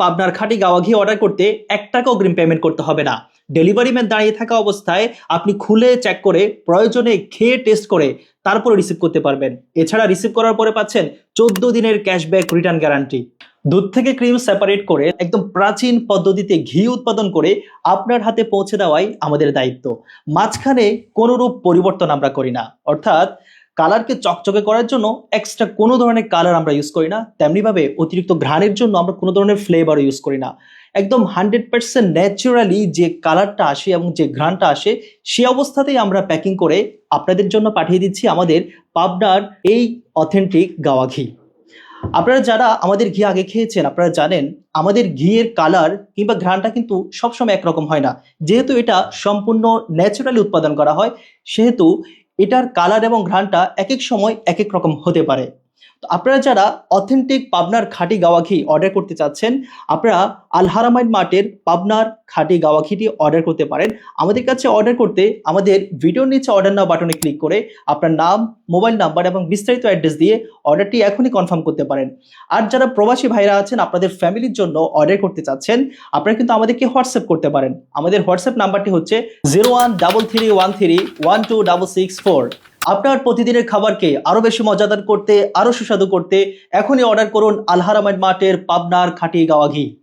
পাবনার খাঁটি গাওয়া ঘি অর্ডার করতে এক টাকা অগ্রিম পেমেন্ট করতে হবে না। ডেলিভারি ম্যান দাঁড়িয়ে থাকা অবস্থায় আপনি খুলে চেক করে, প্রয়োজনে খেয়ে টেস্ট করে, তারপরে রিসিভ করতে পারবেন। এছাড়া রিসিভ করার পরে পাচ্ছেন চোদ্দ দিনের ক্যাশব্যাক রিটার্ন গ্যারান্টি দুধ থেকে ক্রিম সেপারেট করে একদম প্রাচীন পদ্ধতিতে ঘি উৎপাদন করে আপনার হাতে পৌঁছে দেওয়াই আমাদের দায়িত্ব। মাঝখানে কোনোরূপ পরিবর্তন আমরা করি না। অর্থাৎ কালারকে চকচকে করার জন্য এক্সট্রা কোনো ধরনের কালার আমরা ইউজ করি না। তেমনিভাবে অতিরিক্ত ঘ্রাণের জন্য আমরা কোনো ধরনের ফ্লেভারও ইউজ করি না। একদম হান্ড্রেড পার্সেন্ট ন্যাচুরালি যে কালারটা আসে এবং যে ঘ্রাণটা আসে, সে অবস্থাতেই আমরা প্যাকিং করে আপনাদের জন্য পাঠিয়ে দিচ্ছি আমাদের পাবনার এই অথেন্টিক গাওয়া ঘি। আপনারা যারা আমাদের ঘি আগে খেয়েছেন, আপনারা জানেন আমাদের ঘিয়ের কালার কিংবা ঘ্রাণটা কিন্তু সবসময় একরকম হয় না। যেহেতু এটা সম্পূর্ণ ন্যাচারালি উৎপাদন করা হয়, সেহেতু এটার কালার এবং ঘ্রাণটা এক এক সময় এক এক রকম হতে পারে। তো আপনারা যারা অথেন্টিক পাবনার খাঁটি গাওয়া ঘি অর্ডার করতে চাচ্ছেন, আপনারা আলহারামাইন মার্টের পাবনার খাঁটি গাওয়া ঘিটি অর্ডার করতে পারেন। আমাদের কাছে অর্ডার করতে আমাদের ভিডিওর নিচে অর্ডার নাও বাটনে ক্লিক করে আপনার নাম মোবাইল নাম্বার এবং বিস্তারিত অ্যাড্রেস দিয়ে অর্ডারটি এখনই কনফার্ম করতে পারেন। আর যারা প্রবাসী ভাইরা আছেন, আপনাদের ফ্যামিলির জন্য অর্ডার করতে চাচ্ছেন, আপনারা কিন্তু আমাদেরকে হোয়াটসঅ্যাপ করতে পারেন। আমাদের হোয়াটসঅ্যাপ নাম্বারটি হচ্ছে zero one double three one three one two double six four আপনার প্রতিদিনের খাবারকে আরও বেশি মজাদার করতে আরও সুস্বাদু করতে এখনই অর্ডার করুন আলহারামের মাঠের পাবনার খাটি গাওয়া ঘি।